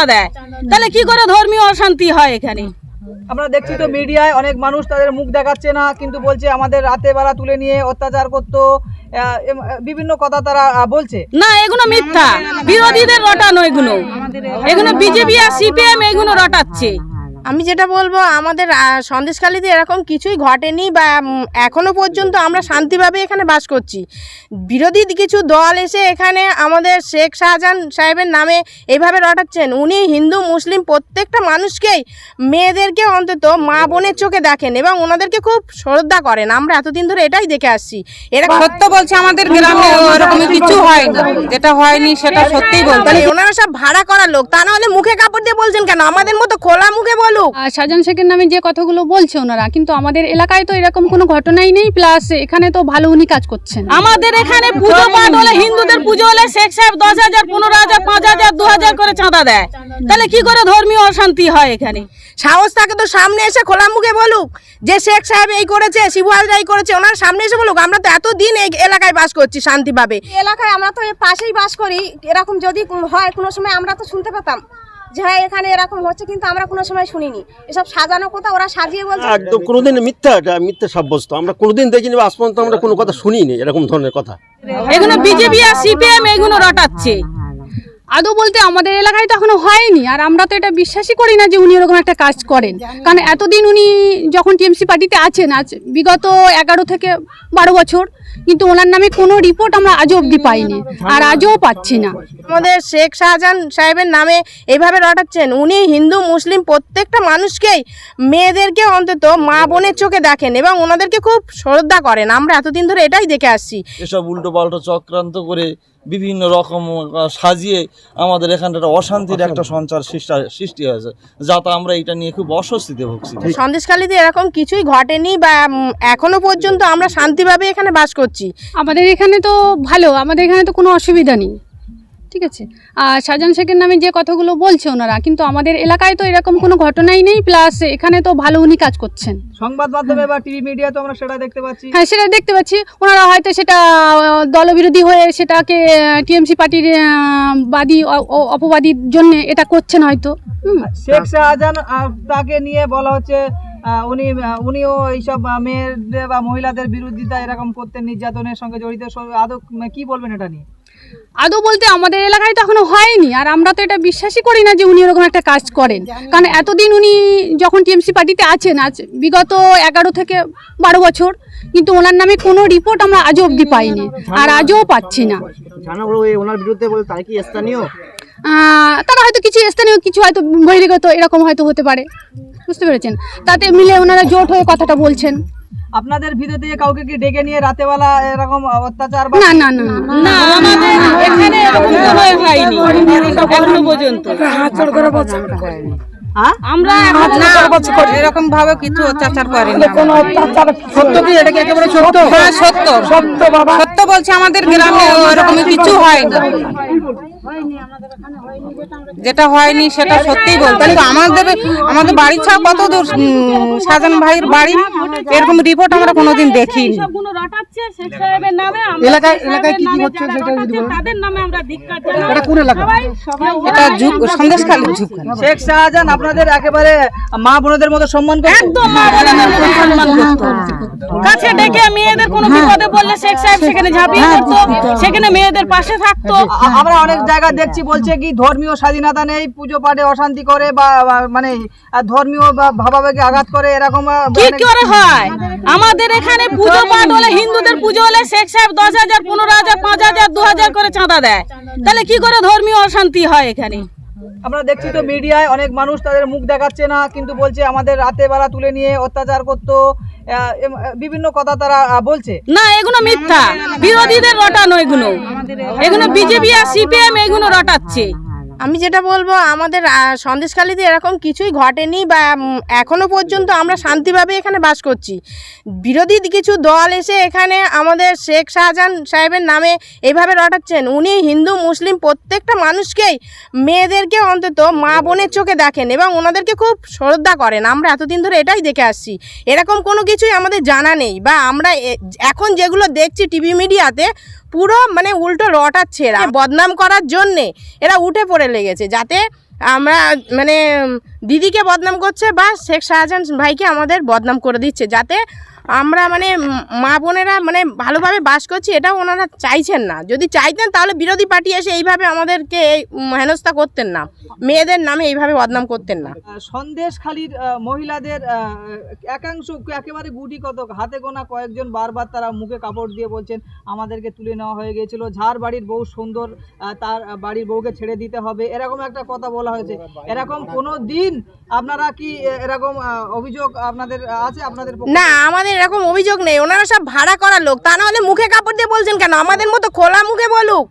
চাঁদা দেয়। তাহলে কি করে ধর্মীয় অশান্তি হয় এখানে? আমরা দেখছি তো মিডিয়ায় অনেক মানুষ তাদের মুখ দেখাচ্ছে না কিন্তু বলছে আমাদের রাতে বেলা তুলে নিয়ে অত্যাচার করতো। বিভিন্ন কথা তারা বলছে। না এগুলো মিথ্যা। বিরোধীদের রটানো এগুলো। এগুলো বিজেপি আর সিপিএম এগুলো রটাচ্ছে। আমি যেটা বলব আমাদের সন্দেশখালীতে এরকম কিছুই ঘটেনি বা উম, এখনও পর্যন্ত আমরা শান্তিভাবে এখানে বাস করছি। বিরোধী কিছু দল এসে এখানে আমাদের শেখ শাহজাহান সাহেবের নামে এভাবে রটাচ্ছেন। উনি হিন্দু মুসলিম প্রত্যেকটা মানুষকেই মেয়েদেরকে অন্তত মা বোনের চোখে দেখেন এবং ওনাদেরকে খুব শ্রদ্ধা করেন। আমরা এতদিন ধরে এটাই দেখে আসছি। এরা সত্য বলছে আমাদের গ্রামে ওরকম কিছু হয়নি যেটা হয়নি সেটা সত্যিই বলতে ওনারা সব ভাড়া করা লোক তা না হলে মুখে কাপড় দিয়ে বলছেন কেন? আমাদের মতো খোলা মুখে বলুক আর শাহজাহান শেখের নামে যে কথাগুলো বলছে ওনারা কিন্তু আমাদের এলাকায় তো এরকম কোনো ঘটনাই নেই প্লাস এখানে তো ভালো উনি কাজ করছেন। আমাদের এখানে পুজো পাঠ হলে হিন্দুদের পুজো হলে শেখ সাহেব দশ হাজার পনেরো হাজার পাঁচ হাজার দু হাজার করে চাঁদা দেয়। তাহলে কি করে ধর্মীয় অশান্তি হয় এখানে? সাহস থাকে তো সামনে এসে খোলা মুখে বলুক যে শেখ সাহেব এই করেছে শিবু হাজরা এই করেছে ওনার সামনে এসে বলুক আমরা তো এতদিন এই এলাকায় বাস করছি শান্তিভাবে। এলাকায় আমরা তো এর পাশেই বাস করি এরকম যদি হয় কোনো সময় আমরা তো শুনতে পেতাম। যে হ্যাঁ এখানে এরকম হচ্ছে কিন্তু আমরা কোনো সময় শুনিনি। এসব সাজানো কথা ওরা সাজিয়ে বলছে। একদম কোনোদিন মিথ্যা এটা মিথ্যা সাব্যস্ত। আমরা কোনোদিন দেখিনি বা আজ পর্যন্ত আমরা কোনো কথা শুনিনি এরকম ধরনের কথা। এগুলো বিজেপি আর সিপিএম এগুলো রটাচ্ছে। আদৌ বলতে আমাদের এলাকায় তো এখনও হয়নি আর আমরা তো এটা বিশ্বাসই করি না যে উনি এরকম একটা কাজ করেন। কারণ এতদিন উনি যখন টিএমসি পার্টিতে আছেন আজ বিগত এগারো থেকে বারো বছর কিন্তু ওনার নামে কোনো রিপোর্ট আমরা আজও অবধি পাইনি আর আজও পাচ্ছি না। আমাদের শেখ শাহজাহান সাহেবের নামে এভাবে রটাচ্ছেন উনি হিন্দু মুসলিম প্রত্যেকটা মানুষকেই মেয়েদেরকে অন্তত মা বোনের চোখে দেখেন এবং ওনাদেরকে খুব শ্রদ্ধা করেন। আমরা এতদিন ধরে এটাই দেখে আসছি। এসব উল্টো পাল্টো চক্রান্ত করে বিভিন্ন রকম সাজিয়ে আমাদের এখানটা অশান্তির একটা সঞ্চার সৃষ্টি- সৃষ্টি হয়েছে যাতে আমরা এটা নিয়ে খুব অস্বস্তিতে ভুগছি। সন্দেশখালীতে এরকম কিছুই ঘটেনি বা এখনও পর্যন্ত আমরা শান্তিভাবে এখানে বাস করছি। আমাদের এখানে তো ভালো আমাদের এখানে তো কোনো অসুবিধা নেই। ঠিক আছে? আর শাহজাহান শেখের নামে যে কথাগুলো বলছে ওনারা কিন্তু আমাদের এলাকায় তো এরকম কোনো ঘটনাই নেই প্লাস এখানে তো ভালো উনি কাজ করছেন। সংবাদ মাধ্যমে বা টিভি মিডিয়া তো আমরা সেটা দেখতে পাচ্ছি। হ্যাঁ সেটা দেখতে পাচ্ছি। ওনারা হয়তো সেটা দলবিরোধী হয়ে সেটাকে টিএমসি পার্টির বাদী অপবাদীর জন্য এটা করছেন হয়তো। শেখ শাহজাহান তাকে নিয়ে বলা হচ্ছে উনি উনিও এইসব মেয়েদের বা মহিলাদের বিরোধিতা এরকম করতেন নির্যাতনের সঙ্গে জড়িত। আদৌ কি বলবেন এটা নিয়ে? আদৌ বলতে আমাদের এলাকায় তো এখনও হয়নি আর আমরা তো এটা বিশ্বাসই করি না যে উনি এরকম একটা কাজ করেন। কারণ এতদিন উনি যখন টিএমসি পার্টিতে আছেন আজ বিগত এগারো থেকে বারো বছর কিন্তু ওনার নামে কোনো রিপোর্ট আমরা আজও অবধি পাইনি আর আজও পাচ্ছি না। ওনার বিরুদ্ধে বলে তাই কি স্থানীয়? তারা হয়তো কিছু স্থানীয় কিছু হয়তো বহিরাগত এরকম হয়তো হতে পারে। বুঝতে পেরেছেন? তাতে মিলে ওনারা জোট হয়ে কথাটা বলছেন। আপনাদের ভিতর থেকে কাউকে কি ডেকে নিয়ে রাতেবেলা এরকম অত্যাচার না না না না, না না আমাদের এখানে এরকম কোনো হয়নি এখনও পর্যন্ত হ্যাঁ? আমরা এরকম ভাবে কিছু অত্যাচার করেনি সত্য কি এটা একেবারে সত্য হ্যাঁ সত্য সত্য বাবা সত্য বলছে আমাদের গ্রামে ওরকম কিছু হয়নি যেটা হয়নি সেটা সত্যিই বলতে কিন্তু আমাদের আমাদের বাড়ি ছাড়া কত দূর শাহজাহান ভাইয়ের বাড়ি? এরকম রিপোর্ট আমরা কোনোদিন দেখিনি। শেখ শাহজাহান আপনাদের একেবারে মা বোনদের মতো সম্মান একদম মা বোনেদের সম্মান কাছে ডেকে মেয়েদের কোনো বিপদে বললে শেখ সাহেব সেখানে ঝাঁপিয়ে সেখানে মেয়েদের পাশে থাকতো। আমরা অনেক জায়গা দেখছি বলছে কি ধর্মীয় স্বাধীনতা নেই পুজো পাঠে অশান্তি করে বা মানে ধর্মীয় বা ভাবাবেগে আঘাত করে এরকম কি করে হয়? আমাদের এখানে পুজো পাঠ হলে হিন্দুদের পুজো হলে শেখ সাহেব দশ হাজার পনেরো হাজার পাঁচ হাজার দু হাজার করে চাঁদা দেয়। তাহলে কি করে ধর্মীয় অশান্তি হয় এখানে? আমরা দেখছি তো মিডিয়ায় অনেক মানুষ তাদের মুখ দেখাচ্ছে না কিন্তু বলছে আমাদের রাতে বেলা তুলে নিয়ে অত্যাচার করতো বিভিন্ন কথা তারা বলছে। না এগুলো মিথ্যা। বিরোধীদের রটানো এগুলো এগুলো বিজেপি আর সিপিএম এগুলো রটাচ্ছে। আমি যেটা বলব আমাদের সন্দেশখালীতে এরকম কিছুই ঘটেনি বা উম, এখনও পর্যন্ত আমরা শান্তিভাবে এখানে বাস করছি। বিরোধী কিছু দল এসে এখানে আমাদের শেখ শাহজাহান সাহেবের নামে এভাবে রটাচ্ছেন। উনি হিন্দু মুসলিম প্রত্যেকটা মানুষকেই মেয়েদেরকে অন্তত মা বোনের চোখে দেখেন এবং ওনাদেরকে খুব শ্রদ্ধা করেন। আমরা এতদিন ধরে এটাই দেখে আসছি। এরকম কোনো কিছুই আমাদের জানা নেই বা আমরা এখন যেগুলো দেখছি টিভি মিডিয়াতে পুরো মানে উল্টো রটাচ্ছে এরা। বদনাম করার জন্যে এরা উঠে পড়ে লেগেছে যাতে আমরা মানে দিদিকে বদনাম করছে বা শেখ শাহজাহান ভাইকে আমাদের বদনাম করে দিচ্ছে যাতে আমরা মানে মা বোনেরা মানে ভালোভাবে বাস করছি এটাও ওনারা চাইছেন না। যদি চাইতেন তাহলে বিরোধী পার্টি এসে এইভাবে আমাদেরকে এই, হেনস্থা করতেন না। মেয়েদের নামে এইভাবে বদনাম করতেন না। সন্দেশ খালির মহিলাদের একাংশ একেবারে গুটি কত হাতে গোনা কয়েকজন বারবার তারা মুখে কাপড় দিয়ে বলছেন আমাদেরকে তুলে নেওয়া হয়ে গিয়েছিল যার বাড়ির বউ সুন্দর তার বাড়ির বউকে ছেড়ে দিতে হবে। এরকম একটা কথা বলা হয়েছে। এরকম কোনো দিন আপনারা কি এরকম অভিযোগ আপনাদের আছে আপনাদের না আমাদের এরকম অভিযোগ নেই। ওনারা সব ভাড়া করা লোক। তা নাহলে মুখে কাপড় দিয়ে বলছেন কেন? আমাদের মতো খোলা মুখে বলুক।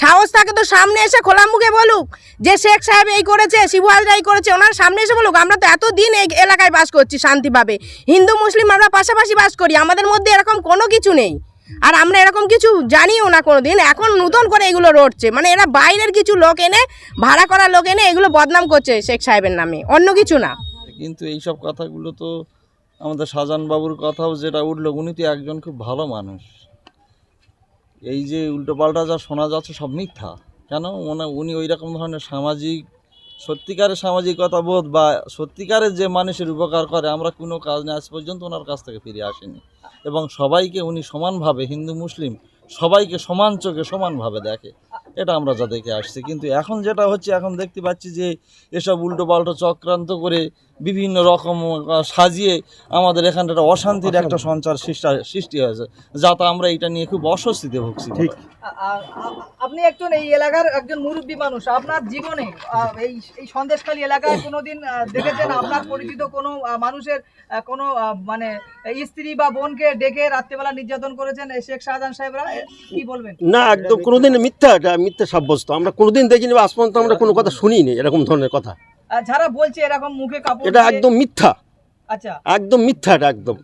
সাহস থাকে তো সামনে এসে খোলা মুখে বলুক। যে শেখ সাহেব এই করেছে, শিবু এই করেছে, ওনার সামনে এসে বলুক। আমরা তো এতদিন এই এলাকায় বাস করছি শান্তিভাবে। হিন্দু, মুসলিম আমরা পাশাপাশি বাস করি। আমাদের মধ্যে এরকম কোনো কিছু নেই। আর আমরা এরকম কিছু জানিও না কোনো দিন এখন নতুন করে এগুলো রটছে। মানে এরা বাইরের কিছু লোক এনে, ভাড়া করা লোক এনে এগুলো বদনাম করছে শেখ সাহেবের নামে। অন্য কিছু না। কিন্তু এইসব কথাগুলো তো আমাদের সাজান বাবুর কথাও যেটা উঠল, উনি তো একজন খুব ভালো মানুষ। এই যে উল্টোপাল্টা যা শোনা যাচ্ছে সব মিথ্যা। কেন? মানে উনি ওই রকম ধরনের সামাজিক, সত্যিকারের সামাজিকতা বোধ বা সত্যিকারের যে মানুষের উপকার করে, আমরা কোনো কাজ নিয়ে আজ পর্যন্ত ওনার কাছ থেকে ফিরে আসিনি। এবং সবাইকে উনি সমানভাবে হিন্দু, মুসলিম সবাইকে সমান চোখে সমানভাবে দেখে। এটা আমরা যা দেখে আসছি। কিন্তু এখন যেটা হচ্ছে এখন দেখতে পাচ্ছি যে এসব উল্টো পাল্টো চক্রান্ত করে বিভিন্ন রকম সাজিয়ে আমাদের এখানটা একটা অশান্তির একটা সঞ্চার সৃষ্টি হয়েছে যাতে আমরা এটা নিয়ে খুব অস্বস্তিতে ভুগছি ঠিক। আপনি একজন এই এলাকার একজন মুরব্বী মানুষ। আপনার জীবনে এই এই সন্দেশখালী এলাকায় কোনোদিন দেখেছেন আপনার পরিচিত কোনো মানুষের কোনো মানে স্ত্রী বা বোনকে ডেকে রাত্রিবেলা নির্যাতন করেছেন শেখ শাহজাহান সাহেবরা? না একদম কোনোদিন মিথ্যা এটা মিথ্যা সাব্যস্ত। আমরা কোনোদিন দেখিনি বা আজ পর্যন্ত আমরা কোনো কথা শুনিনি এরকম ধরনের কথা। যারা বলছে এরকম মুখে কাপড় এটা একদম মিথ্যা। আচ্ছা। একদম মিথ্যা এটা একদম।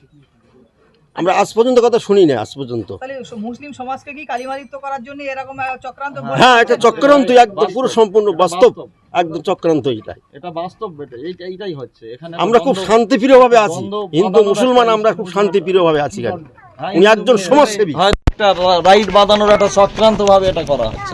আমরা আজ পর্যন্ত কথা শুনি না আজ পর্যন্ত। মুসলিম সমাজকে কি করার জন্য এরকম চক্রান্ত হ্যাঁ এটা চক্রান্ত একদম পুরো সম্পূর্ণ বাস্তব একদম চক্রান্ত এটা এটা বাস্তব এটা এইটাই হচ্ছে। এখানে আমরা খুব শান্তিপ্রিয় ভাবে আছি। হিন্দু মুসলমান আমরা খুব শান্তিপ্রিয় ভাবে আছি উনি একজন সমাজসেবী। একটা রাইট বাঁধানোর একটা চক্রান্ত ভাবে এটা করা হচ্ছে।